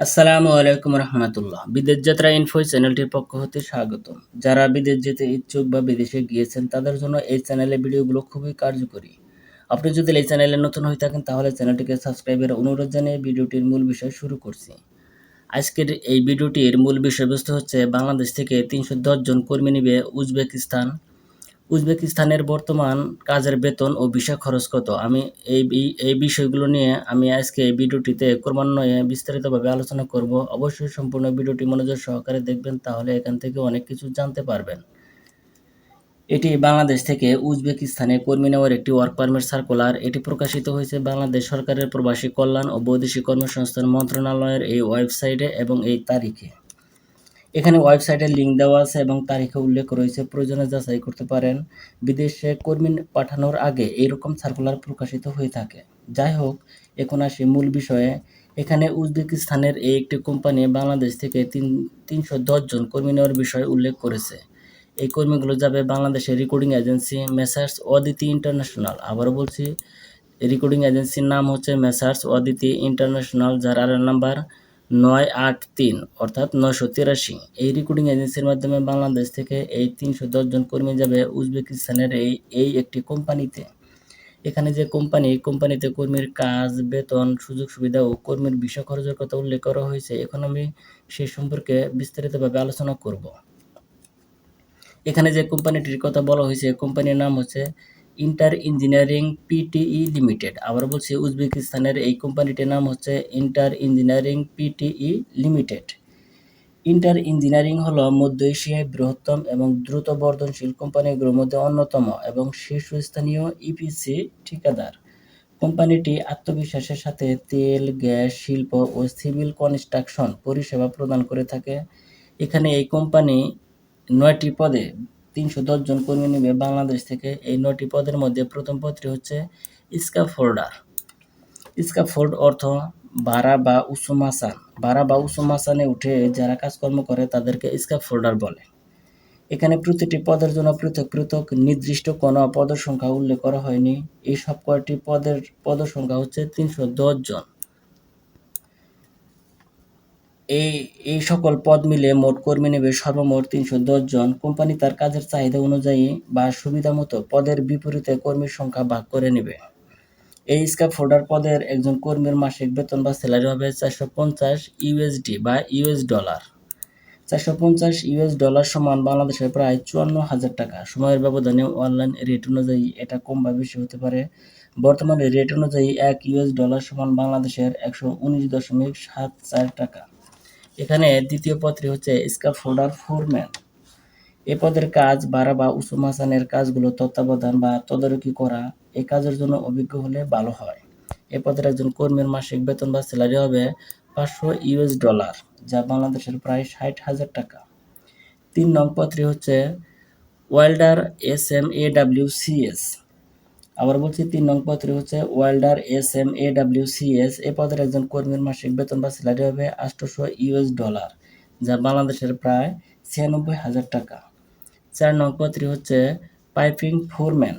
আসসালামু আলাইকুম রহমতুল্লাহ। বিদেশ যাত্রা ইনফো চ্যানেলটির পক্ষ হতে স্বাগত। যারা বিদেশ যেতে ইচ্ছুক বা বিদেশে গিয়েছেন, তাদের জন্য এই চ্যানেলে ভিডিওগুলো খুবই কার্যকরী। আপনি যদি এই চ্যানেলে নতুন হয়ে থাকেন, তাহলে চ্যানেলটিকে সাবস্ক্রাইবের অনুরোধ জানিয়ে ভিডিওটির মূল বিষয় শুরু করছি। আজকের এই ভিডিওটির মূল বিষয়বস্তু হচ্ছে, বাংলাদেশ থেকে তিনশো জন কর্মী নিবে উজবেকিস্তান। উজবেকিস্তানের বর্তমান কাজের বেতন ও ভিসা খরচ কত? আমি এই এই বিষয়গুলো নিয়ে আমি আজকে এই ভিডিওটিতে ক্রমান্বয়ে বিস্তারিতভাবে আলোচনা করব। অবশ্যই সম্পূর্ণ ভিডিওটি মনোযোগ সহকারে দেখবেন, তাহলে এখান থেকে অনেক কিছু জানতে পারবেন। এটি বাংলাদেশ থেকে উজবেকিস্তানে কর্মী নেওয়ার একটি ওয়ার্ক পারমিট সার্কুলার এটি প্রকাশিত হয়েছে বাংলাদেশ সরকারের প্রবাসী কল্যাণ ও বৈদেশিক কর্মসংস্থান মন্ত্রণালয়ের এই ওয়েবসাইটে এবং এই তারিখে। এখানে ওয়েবসাইটের লিঙ্ক দেওয়া আছে এবং তারিখে উল্লেখ রয়েছে, প্রয়োজনে যাচাই করতে পারেন। বিদেশে কর্মী পাঠানোর আগে এইরকম সার্কুলার প্রকাশিত হয়ে থাকে। যাই হোক, এখন আসি মূল বিষয়ে। এখানে উজবেকিস্তানের এই একটি কোম্পানি বাংলাদেশ থেকে তিন, তিনশো জন কর্মী নেওয়ার বিষয়ে উল্লেখ করেছে। এই কর্মীগুলো যাবে বাংলাদেশের recording agency messrs Aditi international. আবারও বলছি, রেকর্ডিং এজেন্সির নাম হচ্ছে মেসার্স অদিতি ইন্টারন্যাশনাল, যার আর নাম্বার নয় আট তিন, অর্থাৎ নয়শো তিরাশি। এই রেকর্ডিং এজেন্সির মাধ্যমে বাংলাদেশ থেকে এই তিনশো দশজন কর্মী যাবে উজবেকিস্তানের এই এই একটি কোম্পানিতে। এখানে যে কোম্পানি, কোম্পানিতে কর্মীর কাজ, বেতন সুযোগ সুবিধা ও কর্মীর বিষয় খরচের কথা উল্লেখ করা হয়েছে। এখন আমি সে সম্পর্কে বিস্তারিতভাবে আলোচনা করব। এখানে যে কোম্পানিটির কথা বলা হয়েছে, কোম্পানির নাম হচ্ছে ইন্টার ইঞ্জিনিয়ারিং পিটিই লিমিটেড। আবার বলছি, উজবেকিস্তানের এই কোম্পানিটির নাম হচ্ছে inter engineering PTE limited. Inter engineering হলো মধ্য এশিয়ায় বৃহত্তম এবং দ্রুত বর্ধনশীল কোম্পানিগুলোর মধ্যে অন্যতম এবং শীর্ষস্থানীয় ইপিসি ঠিকাদার। কোম্পানিটি আত্মবিশ্বাসের সাথে তেল, গ্যাস, শিল্প ও সিভিল কনস্ট্রাকশন পরিষেবা প্রদান করে থাকে। এখানে এই কোম্পানি নয়টি পদে তিনশো দশ জন কর্মী নেবে বাংলাদেশ থেকে এই নয়টি পদের মধ্যে প্রথম পদটি হচ্ছে স্কাফোল্ডার। স্কাফোল্ড অর্থ ভাড়া বা উসুমাসান। ভাড়া বা উসুমাসানে উঠে যারা কাজকর্ম করে তাদেরকে স্কাফোল্ডার বলে। এখানে প্রতিটি পদের জন্য পৃথক পৃথক নির্দিষ্ট কোনো পদের সংখ্যা উল্লেখ করা হয়নি। এই সব কয়টি পদের পদের সংখ্যা হচ্ছে তিনশো দশ জন। এই এই সকল পদ মিলে মোট কর্মী নেবে সর্বমোট তিনশো জন। কোম্পানি তার কাজের চাহিদা অনুযায়ী বা সুবিধা মতো পদের বিপরীতে কর্মীর সংখ্যা ভাগ করে নেবে। এই স্কাপ ফোল্ডার পদের একজন কর্মীর মাসিক বেতন বা স্যালারি হবে চারশো পঞ্চাশ ইউএসডি বা ইউএস ডলার। চারশো পঞ্চাশ ইউএস ডলার সমান বাংলাদেশের প্রায় চুয়ান্ন হাজার টাকা। সময়ের ব্যবধানে অনলাইন রেট অনুযায়ী এটা কম বা বেশি হতে পারে। বর্তমানে রেট অনুযায়ী এক ইউএস ডলার সমান বাংলাদেশের একশো উনিশ দশমিক সাত চার টাকা। এখানে দ্বিতীয় পদটি হচ্ছে স্কাফোল্ডার ফোরম্যান। এ পদের কাজ বাড়া বা উসুম হাসানের কাজগুলো তত্ত্বাবধান বা তদারকি করা এই কাজের জন্য অভিজ্ঞ হলে ভালো হয়। এ পদের একজন কর্মীর মাসিক বেতন বা স্যালারি হবে পাঁচশো ইউএস ডলার, যা বাংলাদেশের প্রায় ষাট হাজার টাকা। তিন নং পদটি হচ্ছে welder S M A W C S. আবার বলছি তিন নং পদটি হচ্ছে welder S M, A W C S. এ পদের একজন কর্মীর মাসিক বেতন বা স্যালারি হবে আটশোশো ইউএস ডলার, যা বাংলাদেশের প্রায় ছিয়ানব্বই হাজার টাকা। চার নং পদটি হচ্ছে পাইপিং ফোরম্যান।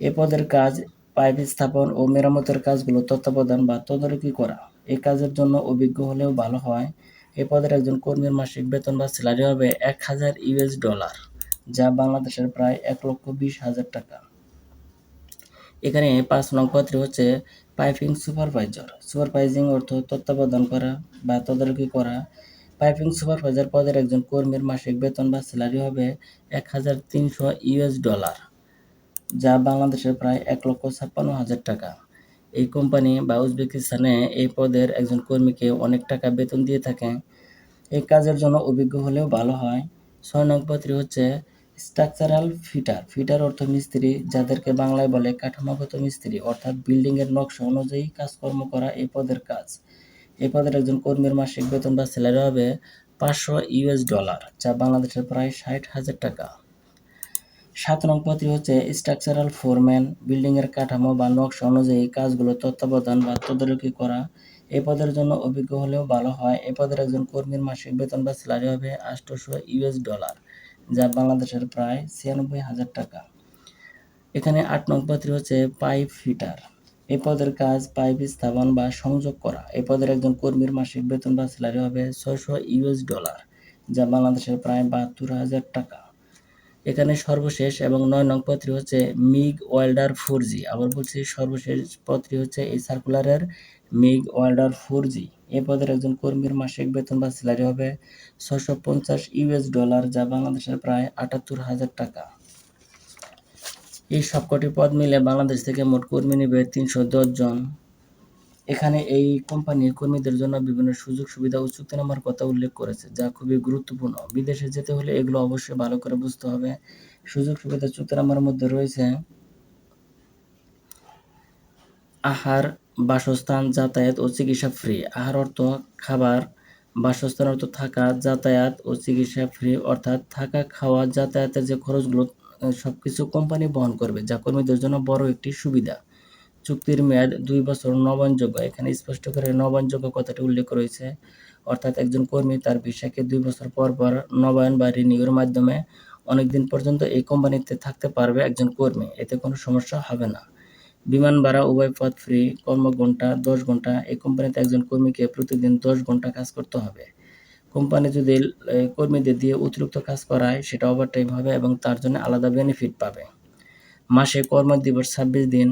এ পদের কাজ পাইপ স্থাপন ও মেরামতের কাজগুলো তত্ত্বাবধান বা তদারকি করা। এই কাজের জন্য অভিজ্ঞ হলেও ভালো হয়। এ পদের একজন কর্মীর মাসিক বেতন বা স্যালারি হবে এক হাজার ইউএস ডলার, যা বাংলাদেশের প্রায় এক লক্ষ বিশ হাজার টাকা। এখানে পাঁচ নং পদটি হচ্ছে পাইপিং সুপারভাইজার সুপারভাইজিং অর্থ তত্ত্বাবধান করা বা তদারকি করা। পাইপিং সুপারভাইজার পদের একজন কর্মীর মাসিক বেতন বা স্যালারি হবে এক হাজার তিনশো ইউএস ডলার যা বাংলাদেশের প্রায় এক লক্ষ ছাপ্পান্ন হাজার টাকা। এই কোম্পানি বা উজবেকিস্তানে এই পদের একজন কর্মীকে অনেক টাকা বেতন দিয়ে থাকে। এই কাজের জন্য অভিজ্ঞ হলেও ভালো হয়। ছয় নং পদটি হচ্ছে স্ট্রাকচারাল ফিটার। ফিটার অর্থ মিস্ত্রি, যাদেরকে বাংলায় বলে কাঠামোগত মিস্ত্রি, অর্থাৎ বিল্ডিংয়ের নকশা অনুযায়ী কাজকর্ম করা এই পদের কাজ। এই পদের একজন কর্মীর মাসিক বেতন বা স্যালারি হবে পাঁচশো ইউএস ডলার যা বাংলাদেশের প্রায় ষাট হাজার টাকা। সাত নং পদটি হচ্ছে স্ট্রাকচারাল ফোরম্যান বিল্ডিংয়ের কাঠামো বা নকশা অনুযায়ী কাজগুলো তত্ত্বাবধান বা তদারকি করা। এই পদের জন্য অভিজ্ঞ হলেও ভালো হয়। এ পদের একজন কর্মীর মাসিক বেতন বা স্যালারি হবে আটশোশো ইউএস ডলার যা বাংলাদেশের প্রায় ছিয়ানব্বই হাজার টাকা। এখানে আট নং পদটি হচ্ছে পাইপ ফিটার। এই পদের কাজ পাইপ স্থাপন বা সংযোগ করা। এই পদের একজন কর্মীর মাসিক বেতন বা স্যালারি হবে ছয়শো ইউএস ডলার, যা বাংলাদেশের প্রায় বাহাত্তর হাজার টাকা। এখানে সর্বশেষ এবং নয় নং পদটি হচ্ছে মিগ ওয়েল্ডার ফোর জি। আবার বলছি সর্বশেষ পদটি হচ্ছে এই সার্কুলারের মিগ ওয়েল্ডার ফোর জি। এই পদের একজন কর্মীর মাসিক বেতন বা স্যালারি হবে ছশো পঞ্চাশ ইউএস ডলার, যা বাংলাদেশের প্রায় আটাত্তর হাজার টাকা। এই সবকটি পদ মিলে বাংলাদেশ থেকে মোট কর্মী নেবে তিনশো দশ জন। এখানে এই কোম্পানির কর্মীদের জন্য বিভিন্ন সুযোগ, সুবিধা ও চুক্তিনামার কথা উল্লেখ করেছে, যা খুবই গুরুত্বপূর্ণ। বিদেশে যেতে হলে এগুলো অবশ্যই ভালো করে বুঝতে হবে। সুযোগ, সুবিধা চুক্তিনামার মধ্যে রয়েছে আহার বাসস্থান যাতায়াত ও চিকিৎসা ফ্রি। আহার অর্থ খাবার। বাসস্থান অর্থ থাকা, যাতায়াত ও চিকিৎসা ফ্রি অর্থাৎ থাকা, খাওয়া, যাতায়াতের যে খরচগুলো সব কিছু কোম্পানি বহন করবে, যা কর্মীদের জন্য বড় একটি সুবিধা। চুক্তির মেয়াদ দুই বছর নবায়নযোগ্য। এখানে স্পষ্ট করে নবায়নযোগ্য কথাটি উল্লেখ রয়েছে। অর্থাৎ একজন কর্মী তার ভিসাকে দুই বছর পর পর নবায়ন বা রিনিউর মাধ্যমে অনেক দিন পর্যন্ত এই কোম্পানিতে থাকতে পারবে একজন কর্মী। এতে কোনো সমস্যা হবে না। বিমান ভাড়া, উভয় পথ ফ্রি, কর্মঘণ্টা দশ ঘণ্টা এই কোম্পানিতে একজন কর্মীকে প্রতিদিন দশ ঘণ্টা কাজ করতে হবে। কোম্পানি যদি কর্মীদের দিয়ে অতিরিক্ত কাজ করায়, সেটা ওভারটাইম হবে এবং তার জন্য আলাদা বেনিফিট পাবে। মাসে কর্ম দিবস ছাব্বিশ দিন।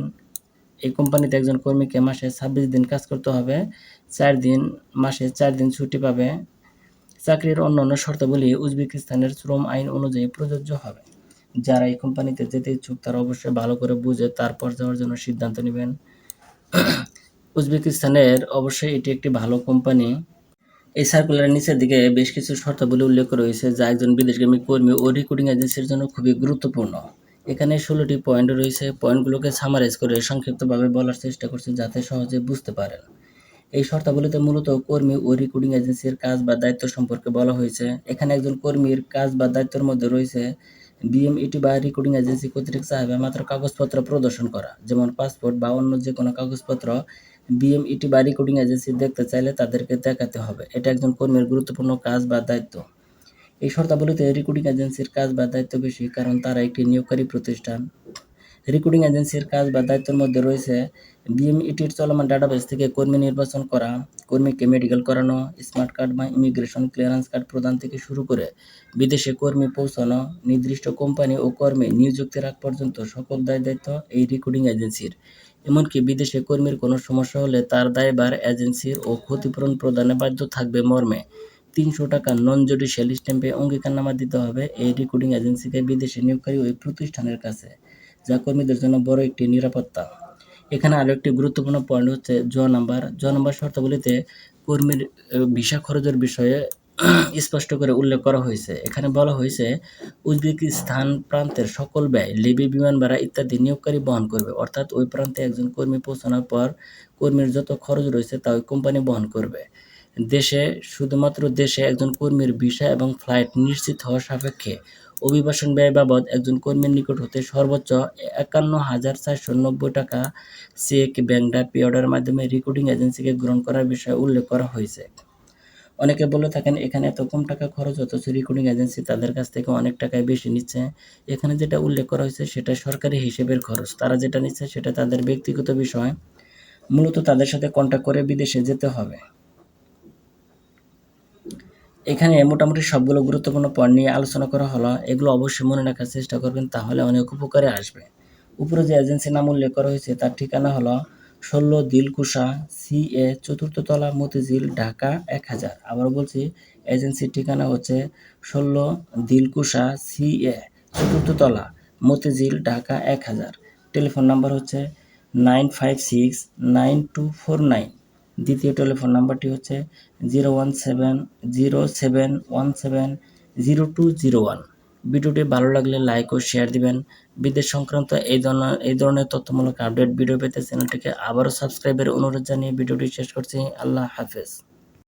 এই কোম্পানিতে একজন কর্মীকে মাসে ছাব্বিশ দিন কাজ করতে হবে। চার দিন, মাসে চার দিন ছুটি পাবে। চাকরির অন্যান্য শর্তাবলী উজবেকিস্তানের শ্রম আইন অনুযায়ী প্রযোজ্য হবে। যারা এই কোম্পানিতে যেতে ইচ্ছুক, তারা অবশ্যই ভালো করে বুঝে তারপর যাওয়ার জন্য সিদ্ধান্ত নেবেন। উজবেকিস্তানের অবশ্যই এটি একটি ভালো কোম্পানি। এই সার্কুলারের নিচের দিকে বেশ কিছু শর্তাবলী উল্লেখ রয়েছে, যা একজন বিদেশগামী কর্মী ও রিক্রুটিং এজেন্সির জন্য খুবই গুরুত্বপূর্ণ। এখানে ষোলোটি পয়েন্ট রয়েছে। পয়েন্টগুলোকে সামারাইজ করে সংক্ষিপ্তভাবে বলার চেষ্টা করছি, যাতে সহজে বুঝতে পারেন। এই শর্তাবলীতে মূলত কর্মী ও রিক্রুটিং এজেন্সির কাজ বা দায়িত্ব সম্পর্কে বলা হয়েছে। এখানে একজন কর্মীর কাজ বা দায়িত্বের মধ্যে রয়েছে বিএমইটি বা রেকর্ডিং এজেন্সি কর্তৃক চাইবে মাত্র কাগজপত্র প্রদর্শন করা। যেমন পাসপোর্ট বা অন্য যে কোনো কাগজপত্র বিএমইটি বা রেকর্ডিং এজেন্সি দেখতে চাইলে তাদেরকে দেখাতে হবে। এটা একজন কর্মীর গুরুত্বপূর্ণ কাজ বা দায়িত্ব। এই শর্তাবলীতে রেকর্ডিং এজেন্সির কাজ বা দায়িত্ব বেশি, কারণ তারা একটি নিয়োগকারী প্রতিষ্ঠান। রিক্রুটিং এজেন্সির কাজ বা দায়িত্বের মধ্যে রয়েছে বিএমইটির চলমান ডাটাবেস থেকে কর্মী নির্বাচন করা, কর্মীকে মেডিকেল করানো, স্মার্ট কার্ড বা ইমিগ্রেশন ক্লিয়ারেন্স কার্ড প্রদান থেকে শুরু করে বিদেশে কর্মী পৌঁছানো, নির্দিষ্ট কোম্পানি ও কর্মী নিযুক্তির আগ পর্যন্ত সকল দায় দায়িত্ব এই রিক্রুটিং এজেন্সির। এমনকি বিদেশে কর্মীর কোনো সমস্যা হলে তার দায়ভার এজেন্সির ও ক্ষতিপূরণ প্রদানে বাধ্য থাকবে মর্মে। তিনশো টাকা নন জুডিশিয়াল স্ট্যাম্পে অঙ্গীকারনামা দিতে হবে এই রিক্রুটিং এজেন্সিকে বিদেশে নিয়োগকারী ওই প্রতিষ্ঠানের কাছে। যা কর্মীদের জন্য বড় একটি নিরাপত্তা। এখানে আরও একটি গুরুত্বপূর্ণ পয়েন্ট হচ্ছে জ নাম্বার। জ নাম্বার শর্তাবলীতে কর্মীর ভিসা খরচের বিষয়ে স্পষ্ট করে উল্লেখ করা হয়েছে। এখানে বলা হয়েছে, উজবেকিস্তান প্রান্তের সকল ব্যয়, লিবি বিমান ভাড়া ইত্যাদি নিয়োগকারী বহন করবে। অর্থাৎ ওই প্রান্তে একজন কর্মী পৌঁছানোর পর কর্মীর যত খরচ রয়েছে তা ওই কোম্পানি বহন করবে। দেশে, শুধুমাত্র দেশে একজন কর্মীর ভিসা এবং ফ্লাইট নিশ্চিত হওয়া সাপেক্ষে অভিবাসন ব্যয় বাবদ একজন কর্মীর নিকট হতে সর্বোচ্চ একান্ন হাজার চারশো নব্বই টাকা চেক, ব্যাংক ডাক পে অর্ডারের মাধ্যমে রেকর্ডিং এজেন্সিকে গ্রহণ করার বিষয়ে উল্লেখ করা হয়েছে। অনেকে বলে থাকেন, এখানে এত কম টাকা খরচ, অথচ রেকর্ডিং এজেন্সি তাদের কাছ থেকে অনেক টাকায় বেশি নিচ্ছে। এখানে যেটা উল্লেখ করা হয়েছে, সেটা সরকারি হিসেবের খরচ। তারা যেটা নিচ্ছে, সেটা তাদের ব্যক্তিগত বিষয়। মূলত তাদের সাথে কন্ট্যাক্ট করে বিদেশে যেতে হবে। এখানে মোটামুটি সবগুলো গুরুত্বপূর্ণ পয়েন্ট নিয়ে আলোচনা করা হলো। এগুলো অবশ্যই মনে রাখার চেষ্টা করবেন, তাহলে অনেক উপকারে আসবে। উপরে যে এজেন্সির নাম উল্লেখ করা হয়েছে, তার ঠিকানা হলো ষোলো দিলকুশা সি এ চতুর্থতলা মতিঝিল, ঢাকা এক হাজার। আবার বলছি এজেন্সির ঠিকানা হচ্ছে ষোলো দিলকুশা সি এ চতুর্থতলা মতিঝিল, ঢাকা এক হাজার। টেলিফোন নাম্বার হচ্ছে nine five six nine two four nine. দ্বিতীয় টেলিফোন নাম্বারটি হচ্ছে zero one seven zero seven one seven zero two zero one ভিডিওটি ভালো লাগলে লাইক ও শেয়ার দিবেন। বিদেশ সংক্রান্ত এই ধরনের এই ধরনের তথ্যমূলক আপডেট ভিডিও পেতে চ্যানেলটিকে আবারও সাবস্ক্রাইবের অনুরোধ জানিয়ে ভিডিওটি শেষ করছি। আল্লাহ হাফেজ।